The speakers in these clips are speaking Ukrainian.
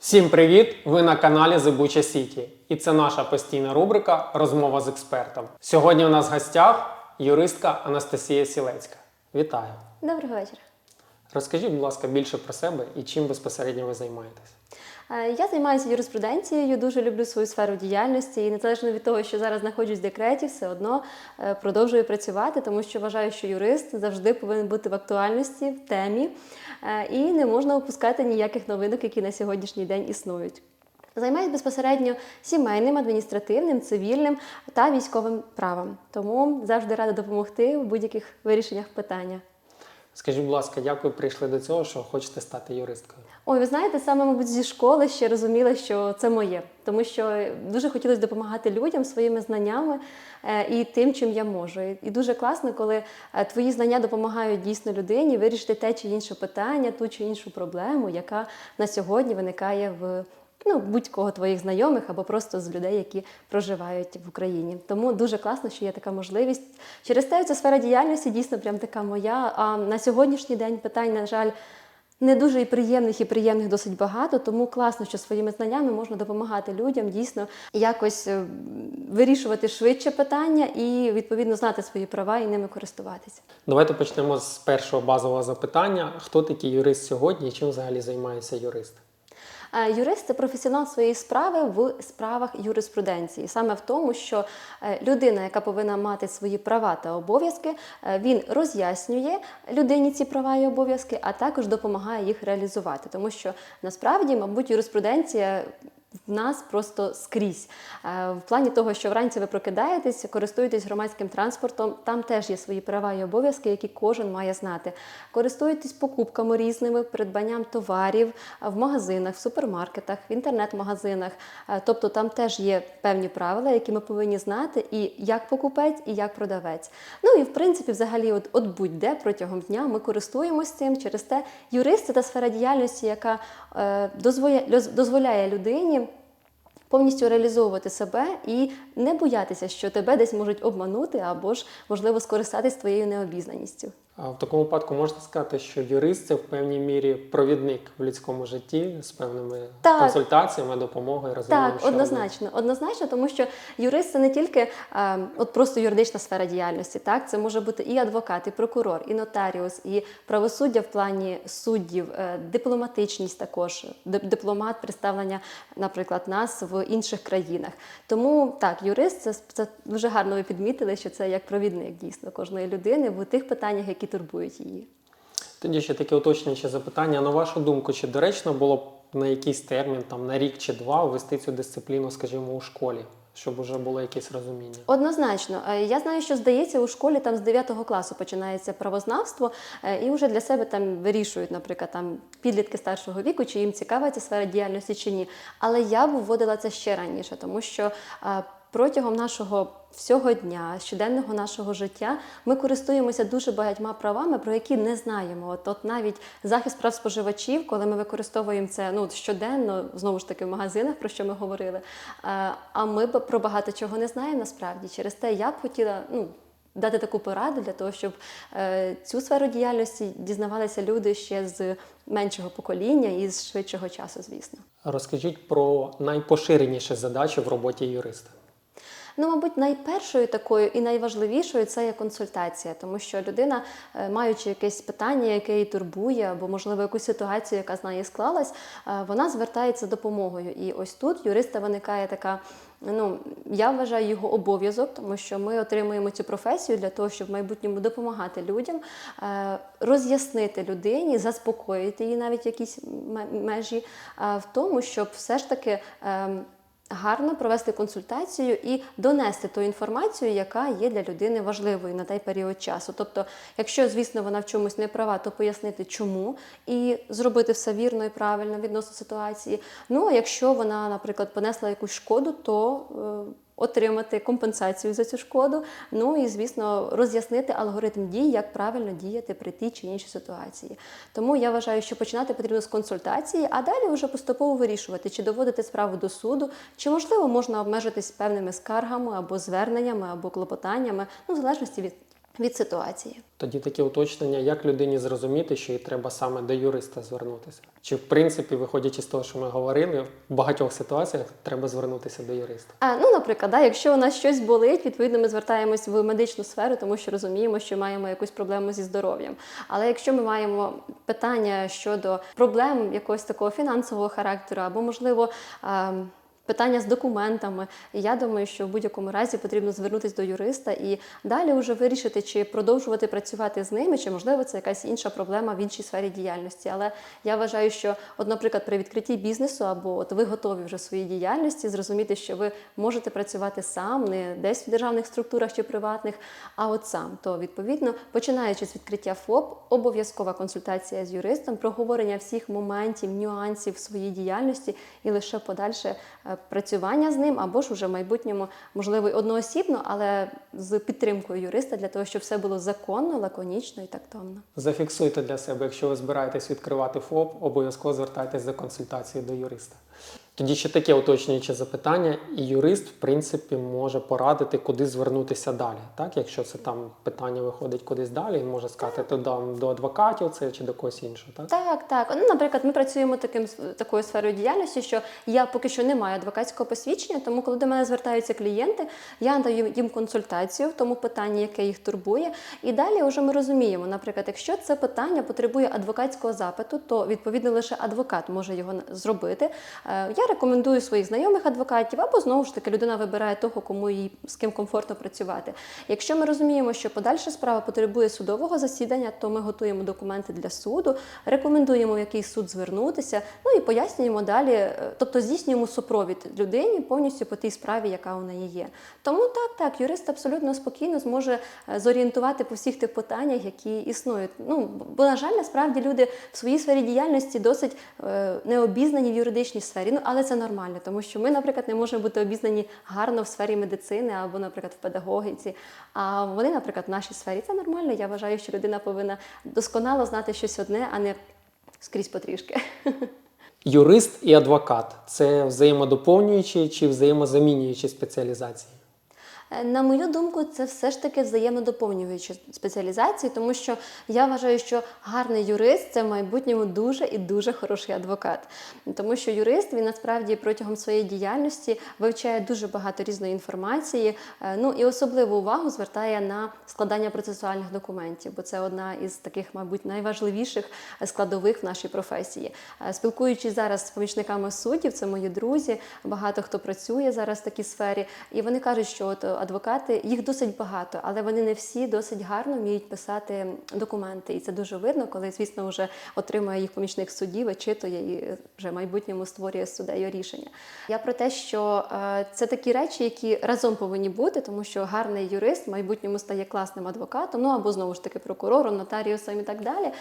Всім привіт! Ви на каналі Зибуча Сіті, І це наша постійна рубрика Розмова з експертом. Сьогодні у нас в гостях юристка Анастасія Сілецька. Вітаю! Доброго вечора. Розкажіть, будь ласка, більше про себе і чим безпосередньо ви займаєтесь. Е, Я займаюся юриспруденцією, дуже люблю свою сферу діяльності і незалежно від того, що зараз знаходжусь в декреті, все одно е, продовжую працювати, тому що вважаю, що юрист завжди повинен бути в актуальності, в темі, е, і не можна опускати ніяких новинок, які на сьогоднішній день існують. Займаюся безпосередньо сімейним, адміністративним, цивільним та військовим правом. Тому завжди рада допомогти в будь-яких вирішеннях питання. Скажіть, будь ласка, як ви прийшли до цього, що хочете стати юристкою? Ой, ви знаєте, саме, мабуть, зі школи ще розуміла, що це моє, тому що дуже хотілося допомагати людям своїми знаннями е, і тим, чим я можу. І- дуже класно, коли е, твої знання допомагають дійсно людині вирішити те чи інше питання, ту чи іншу проблему, яка на сьогодні виникає в ну, будь-кого твоїх знайомих або просто з людей, які проживають в Україні. Тому дуже класно, що є така можливість. Через те ця сфера діяльності дійсно прям така моя. А на сьогоднішній день питань, на жаль, не дуже і приємних, і приємних досить багато, тому класно, що своїми знаннями можна допомагати людям дійсно якось е, вирішувати швидше питання і відповідно знати свої права і ними користуватися. Давайте почнемо з першого базового запитання: хто такий юрист сьогодні і чим взагалі займається юрист? Е, Юрист це професіонал своєї справи в справах юриспруденції, саме в тому, що е, людина, яка повинна мати свої права та обов'язки, е, він роз'яснює людині ці права і обов'язки, а також допомагає їх реалізувати. Тому що насправді, мабуть, юриспруденція. В нас просто скрізь. Е, В плані того, що вранці ви прокидаєтесь, користуєтесь громадським транспортом, там теж є свої права і обов'язки, які кожен має знати. Користуєтесь покупками різними, придбанням товарів е, в магазинах, в супермаркетах, в інтернет-магазинах. Е, Тобто там теж є певні правила, які ми повинні знати, і як покупець, і як продавець. Ну і в принципі, взагалі, от, от будь-де протягом дня ми користуємося цим. Через те юрист це та сфера діяльності, яка е, дозволяє, дозволяє людині повністю реалізовувати себе і не боятися, що тебе десь можуть обманути або ж можливо скористатись твоєю необізнаністю. В такому випадку можна сказати, що юрист це в певній мірі провідник в людському житті з певними Так. консультаціями, допомогою, розумінням, Так, що робити. однозначно, однозначно, тому що юрист це не тільки е, от просто юридична сфера діяльності, так це може бути і адвокат, і прокурор, і нотаріус, і правосуддя в плані суддів, е, дипломатичність також, дипломат, представлення, наприклад, нас в інших країнах. Тому так, юрист це, це дуже гарно ви підмітили, що це як провідник дійсно кожної людини в тих питаннях, які турбують її. Тоді ще таке уточнююче запитання. На вашу думку, чи доречно було б на якийсь термін, там на рік чи два, ввести цю дисципліну, скажімо, у школі, щоб вже було якесь розуміння? Однозначно, Е, я знаю, що здається, у школі там з 9 класу починається правознавство, е, і вже для себе там вирішують, наприклад, там підлітки старшого віку, чи їм цікава ця сфера діяльності чи ні. Але я б вводила це ще раніше, тому що е, протягом нашого всього дня, щоденного нашого життя, ми користуємося дуже багатьма правами, про які не знаємо. От, от навіть захист прав споживачів, коли ми використовуємо це ну, щоденно, знову ж таки, в магазинах, про що ми говорили. е, А ми про багато чого не знаємо насправді. Через те я б хотіла ну, дати таку пораду для того, щоб е, цю сферу діяльності дізнавалися люди ще з меншого покоління і з швидшого часу, звісно. Розкажіть про найпоширеніші задачі в роботі юриста. Ну, мабуть, найпершою такою і найважливішою це є консультація, тому що людина, е, маючи якесь питання, яке її турбує, або, можливо, якусь ситуацію, яка з неї склалась, е, вона звертається за допомогою. І ось тут юриста виникає така. Ну, я вважаю його обов'язок, тому що ми отримуємо цю професію для того, щоб в майбутньому допомагати людям, е, роз'яснити людині, заспокоїти її навіть якісь межі, в тому, щоб все ж таки. Гарно провести консультацію і донести ту інформацію, яка є для людини важливою на той період часу. Тобто, якщо, звісно, вона в чомусь не права, то пояснити, чому, і зробити все вірно і правильно відносно ситуації. Ну а якщо вона, наприклад, понесла якусь шкоду, то е, отримати компенсацію за цю шкоду. Ну і звісно, роз'яснити алгоритм дій, як правильно діяти при тій чи іншій ситуації. Тому я вважаю, що починати потрібно з консультації, а далі вже поступово вирішувати, чи доводити справу до суду, чи можливо можна обмежитись певними скаргами або зверненнями, або клопотаннями, ну в залежності від від ситуації. Тоді таке уточнення, як людині зрозуміти, що їй треба саме до юриста звернутися? Чи в принципі, виходячи з того, що ми говорили, в багатьох ситуаціях треба звернутися до юриста? А, ну, наприклад, да, якщо у нас щось болить, відповідно, ми звертаємось в медичну сферу, тому що розуміємо, що маємо якусь проблему зі здоров'ям. Але якщо ми маємо питання щодо проблем якогось такого фінансового характеру, або можливо. ем, Питання з документами. Я думаю, що в будь-якому разі потрібно звернутися до юриста і далі вже вирішити, чи продовжувати працювати з ними, чи можливо це якась інша проблема в іншій сфері діяльності. Але я вважаю, що, от, наприклад, при відкритті бізнесу, або от ви готові вже в своїй діяльності, зрозуміти, що ви можете працювати сам, не десь в державних структурах чи приватних, а от сам. То відповідно, починаючи з відкриття ФОП, обов'язкова консультація з юристом, проговорення всіх моментів, нюансів в своїй діяльності і лише подальше е, працювання з ним, або ж уже в майбутньому, можливо, й одноосібно, але з підтримкою юриста для того, щоб все було законно, лаконічно і тактовно. Зафіксуйте для себе, якщо ви збираєтесь відкривати ФОП, обов'язково звертайтесь за консультацією до юриста. Тоді ще таке уточнююче запитання, і юрист, в принципі, може порадити, куди звернутися далі. Так, якщо це там питання виходить кудись далі, він може сказати то дам до адвокатів це чи до когось іншого. Так? Так, так. Ну, наприклад, ми працюємо таким такою сферою діяльності, що я поки що не маю адвокатського посвідчення, тому коли до мене звертаються клієнти, я надаю їм консультацію в тому питанні, яке їх турбує. І далі вже ми розуміємо, наприклад, якщо це питання потребує адвокатського запиту, то відповідно лише адвокат може його зробити. Е, Я рекомендую своїх знайомих адвокатів, або знову ж таки людина вибирає того, кому їй з ким комфортно працювати. Якщо ми розуміємо, що подальша справа потребує судового засідання, то ми готуємо документи для суду, рекомендуємо, в який суд звернутися, ну і пояснюємо далі, е, тобто здійснюємо супровід людині повністю по тій справі, яка у неї є. Тому так, так, юрист абсолютно спокійно зможе е, зорієнтувати по всіх тих питаннях, які існують. Ну бо на жаль, насправді люди в своїй сфері діяльності досить е, необізнані в юридичній сфері. Ну але це нормально, тому що ми, наприклад, не можемо бути обізнані гарно в сфері медицини або, наприклад, в педагогіці. А вони, наприклад, в нашій сфері це нормально. Я вважаю, що людина повинна досконало знати щось одне, а не скрізь потрішки. Юрист і адвокат це взаємодоповнюючі чи взаємозамінюючі спеціалізації? На мою думку, це все ж таки взаємодоповнюючі спеціалізації, тому що я вважаю, що гарний юрист це в майбутньому дуже і дуже хороший адвокат. Тому що юрист він насправді протягом своєї діяльності вивчає дуже багато різної інформації, е, ну і особливу увагу звертає на складання процесуальних документів, бо це одна із таких, мабуть, найважливіших складових в нашій професії. Е, Спілкуючись зараз з помічниками суддів, це мої друзі, багато хто працює зараз в такій сфері, і вони кажуть, що от адвокати їх досить багато, але вони не всі досить гарно вміють писати документи. І це дуже видно, коли, звісно, вже отримує їх помічник судді, вичитує і вже в майбутньому створює суддею рішення. Я про те, що е, це такі речі, які разом повинні бути, тому що гарний юрист в майбутньому стає класним адвокатом, ну або знову ж таки прокурором, нотаріусом і так далі. Е,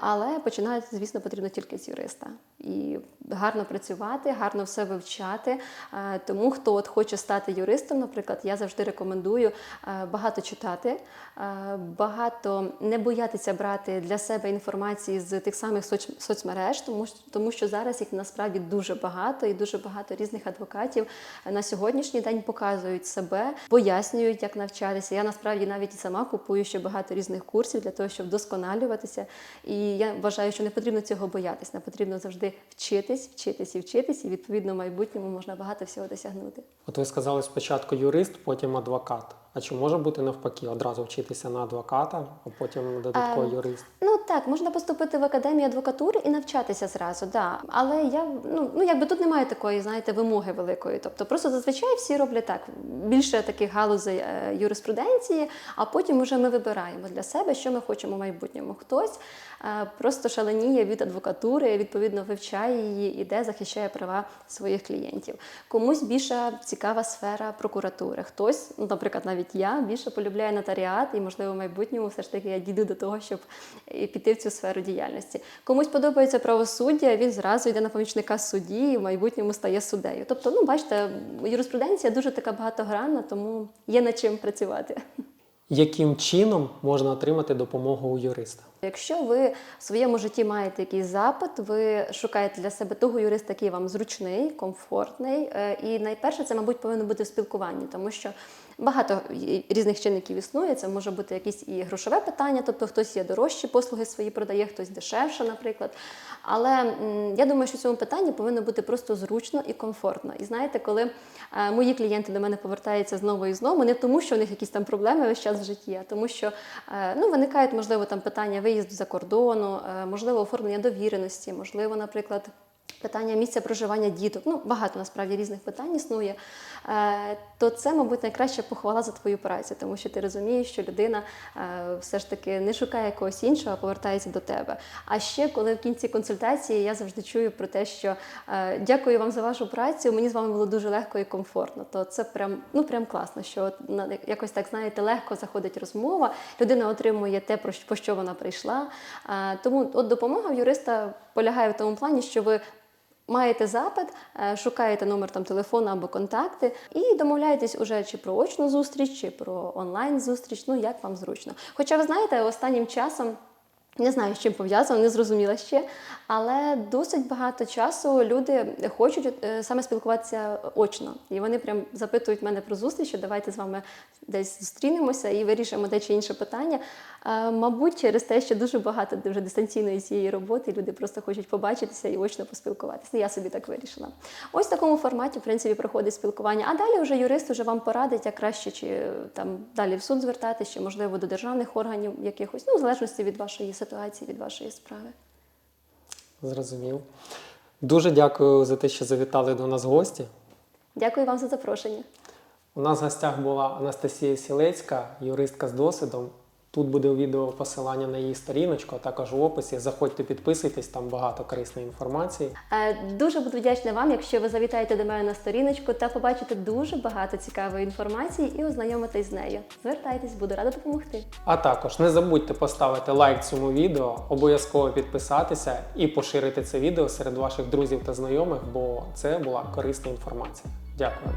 але починати, звісно, потрібно тільки з юриста. І гарно працювати, гарно все вивчати. Е, Тому хто от хоче стати юристом, наприклад, я завжди рекомендую е, багато читати, е, багато не боятися брати для себе інформації з тих самих соц- соцмереж, тому, що- тому що зараз їх насправді дуже багато, і дуже багато різних адвокатів на сьогоднішній день показують себе, пояснюють, як навчатися. Я насправді навіть і сама купую ще багато різних курсів для того, щоб вдосконалюватися. І я вважаю, що не потрібно цього боятися, не потрібно завжди вчитись, вчитись і вчитись, і відповідно в майбутньому можна багато всього досягнути. От ви сказали спочатку юрист, потім адвокат. А чи може бути навпаки одразу вчитися на адвоката, а потім додатково Ем, юрист? Ну так, можна поступити в академію адвокатури і навчатися зразу, да. Але я ну, ну якби тут немає такої, знаєте, вимоги великої. Тобто, просто зазвичай всі роблять так. Більше таких галузей е, юриспруденції, а потім вже ми вибираємо для себе, що ми хочемо в майбутньому. Хтось е, просто шаленіє від адвокатури, відповідно вивчає її, іде, захищає права своїх клієнтів. Комусь більша цікава сфера прокуратури. Хтось, ну, наприклад, навіть я більше полюбляє нотаріат, і можливо в майбутньому все ж таки я дійду до того, щоб піти в цю сферу діяльності. Комусь подобається правосуддя, він зразу йде на помічника судді і в майбутньому стає суддею. Тобто, ну бачите, юриспруденція дуже така багатогранна, тому є над чим працювати. Яким чином можна отримати допомогу у юриста? Якщо ви в своєму житті маєте якийсь запит, ви шукаєте для себе того юриста, який вам зручний, комфортний. е, І найперше це, мабуть, повинно бути в спілкуванні, тому що Багато різних чинників існує. Це може бути якісь і грошове питання, тобто хтось є дорожчі послуги свої продає, хтось дешевше, наприклад. Але я думаю, що в цьому питанні повинно бути просто зручно і комфортно. І знаєте, коли е, мої клієнти до мене повертаються знову і знову, не тому, що у них якісь там проблеми весь час в житті, а тому, що е, ну, виникають, можливо, там питання виїзду за кордону, е, можливо, оформлення довіреності, можливо, наприклад. Питання місця проживання діток, ну багато насправді різних питань існує. Е, то це, мабуть, найкраща похвала за твою працю, тому що ти розумієш, що людина е, все ж таки не шукає когось іншого, а повертається до тебе. А ще коли в кінці консультації я завжди чую про те, що е, дякую вам за вашу працю, мені з вами було дуже легко і комфортно. То це прям ну прям класно, що якось так знаєте, легко заходить розмова. Людина отримує те, по що вона прийшла. Тому от допомога в юриста полягає в тому плані, що ви Маєте запит, е, шукаєте номер там телефону або контакти і домовляєтесь уже чи про очну зустріч, чи про онлайн зустріч, ну як вам зручно. Хоча ви знаєте, останнім часом. Не знаю, з чим пов'язано, не зрозуміла ще. Але досить багато часу люди хочуть е, саме спілкуватися очно. І вони прям запитують мене про зустріч, що давайте з вами десь зустрінемося і вирішимо те чи інше питання. Мабуть, через те, що дуже багато вже дистанційної цієї роботи, люди просто хочуть побачитися і очно поспілкуватися. Я собі так вирішила. Ось в такому форматі, в принципі, проходить спілкування. А далі вже юрист вже вам порадить, як краще чи е, там далі в суд звертатися, чи можливо до державних органів якихось, ну в залежності від вашої ситуації, від вашої справи. Зрозумів. Дуже дякую за те, що завітали до нас гості. Дякую вам за запрошення. У нас в гостях була Анастасія Сілецька, юристка з досвідом. Тут буде у відео посилання на її сторіночку, а також в описі. Заходьте, підписуйтесь, там багато корисної інформації. Е, Дуже буду вдячна вам, якщо ви завітаєте до мене на сторіночку та побачите дуже багато цікавої інформації і ознайомитесь з нею. Звертайтесь, буду рада допомогти. А також не забудьте поставити лайк цьому відео, обов'язково підписатися і поширити це відео серед ваших друзів та знайомих, бо це була корисна інформація. Дякую.